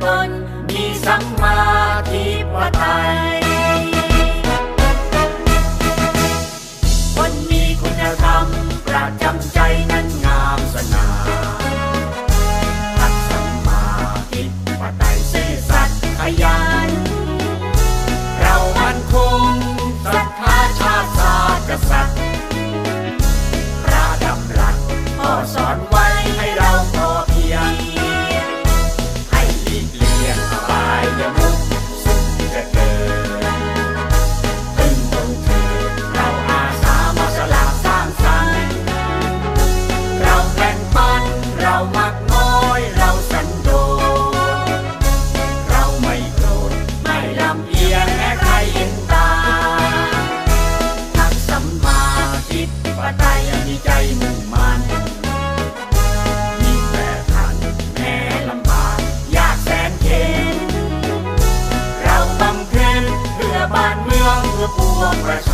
con นตาสัมมาทิฏฐิปไมีใจมุ่งมันมีแต่ทันแม้ลำบากยากแสนเข็นเราบำเพ็ญเพื่อบ้านเมืองเพื่อปวงประชา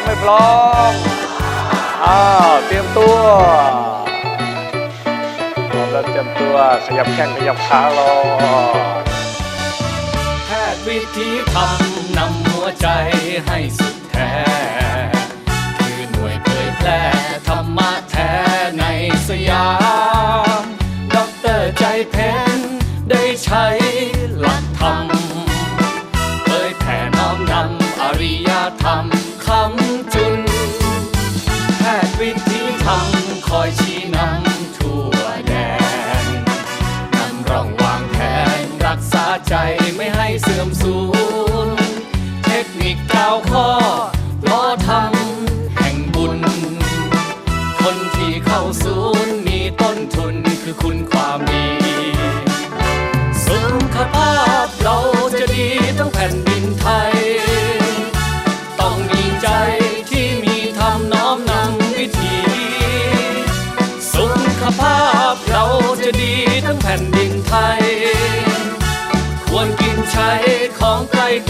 มไม่พร้อม อ้าว เตรียมตัวพร้อมแล้วเตรียมตัว ขยับแข้งขยับขาลอแพทย์วิธีทำนำหัวใจให้สุดแท้ คือหน่วยเผยแพร่ธรรมะแท้ในสยามด็อกเตอร์ใจเพนได้ใช้หลักธรรม ริยธรรมคำจุน แพทย์วิธีธรรมคอยชี้นำทั่วแดนนำรองวางแผนรักษาใจไม่ให้เสื่อมสูญเทคนิคกล่าวข้อรอทำแห่งบุญ คนที่เข้าศูนย์มีต้นทุนคือคุณความดี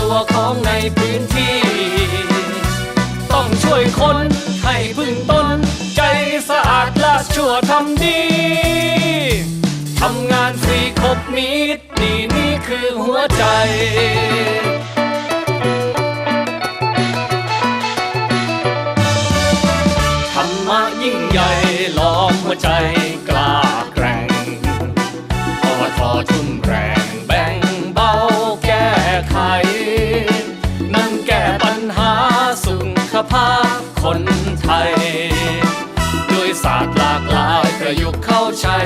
ตัวของในพื้นที่ คนไทย ด้วยศาสตร์หลากหลายประยุกต์เข้าใช้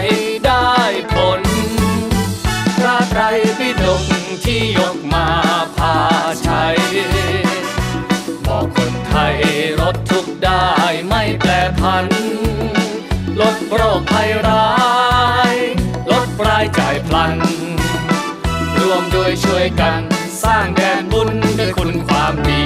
ได้ผลพระไตรปิฎกที่ยกมาพาใช้บอกคนไทยลดทุกได้ไม่แปรพัน ลดโรคภัยร้าย ลดรายจ่ายพลัน รวมด้วยช่วยกันสร้างแดนบุญด้วยคุณความดี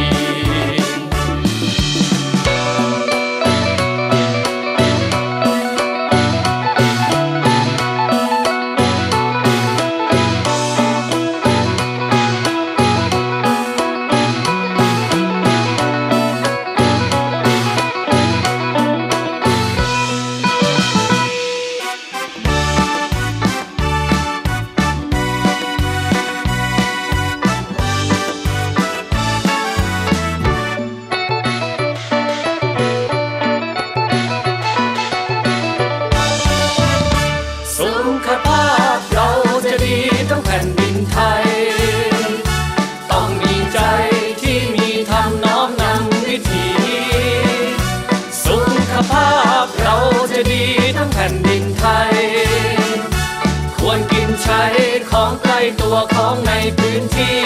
ตัวของในพื้นที่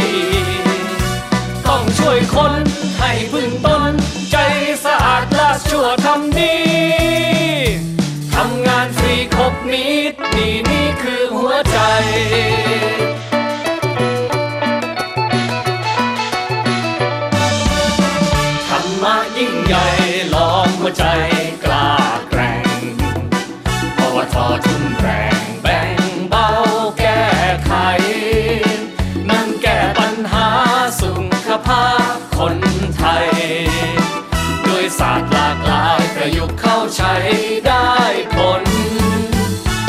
ต้องช่วยคนให้พึ่งตน ใจสะอาดและชั่วทำดีทำงานฟรีครบนิดนี่นี่คือหัวใจธรรมะยิ่งใหญ่ล้อมหัวใจกล้าแก ประยุกต์เข้าใช้ได้ผล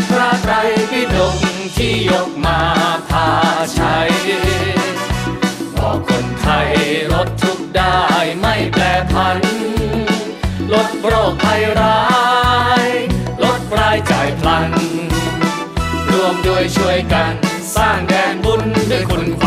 พระไตรปิฎกที่ยกมาพาใช้บอกคนไทยลดทุกได้ไม่แปรพัน ลดโรคภัยร้าย ลดรายจ่ายพลัน รวมด้วยช่วยกันสร้างแดนบุญด้วยคุณ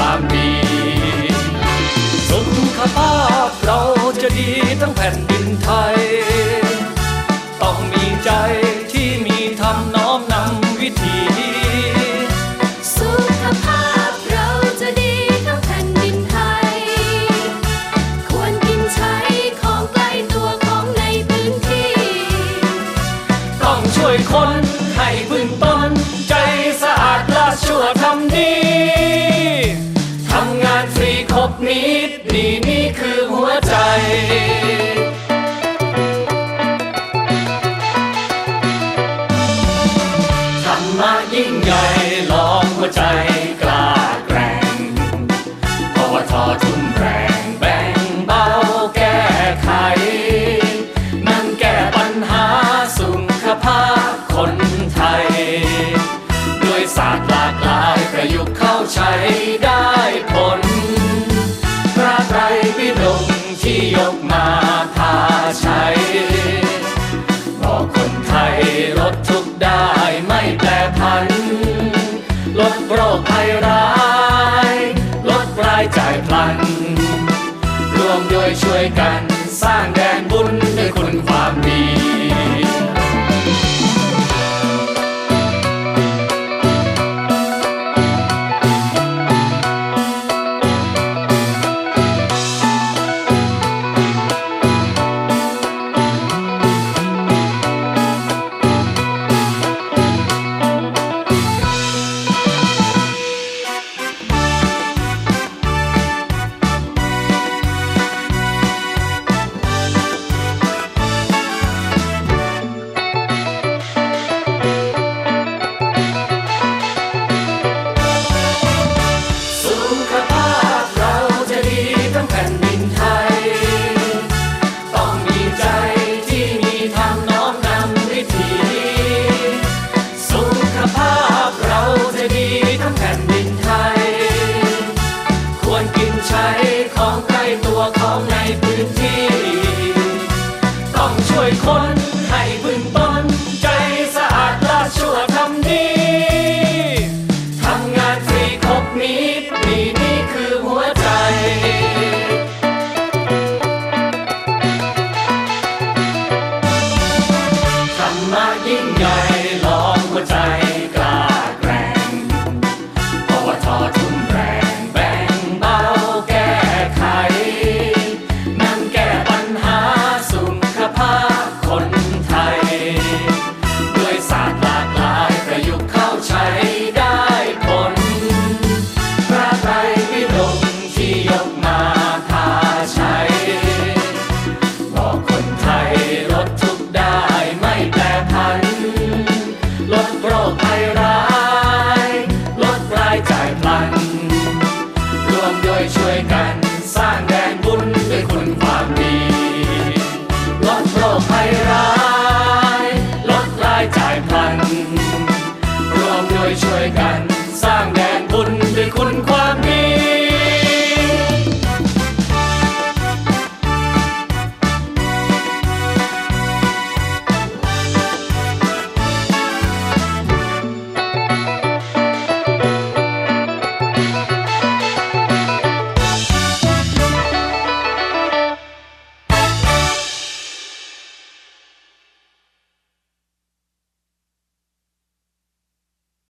บนิดนี่นี่คือหัวใจธรรมะยิ่งใหญ่ล้อมหัวใจกล้าแกร่งปวททุ่มแรงแบ่งเบาแก้ไข นั่นแก้ปัญหาสุขภาพคนไทย ด้วยศาสตร์หลากหลายประยุกต์เข้าใช้ได้ พลันรวมด้วยช่วยกันสร้างแดนบุญด้วยคุณความดี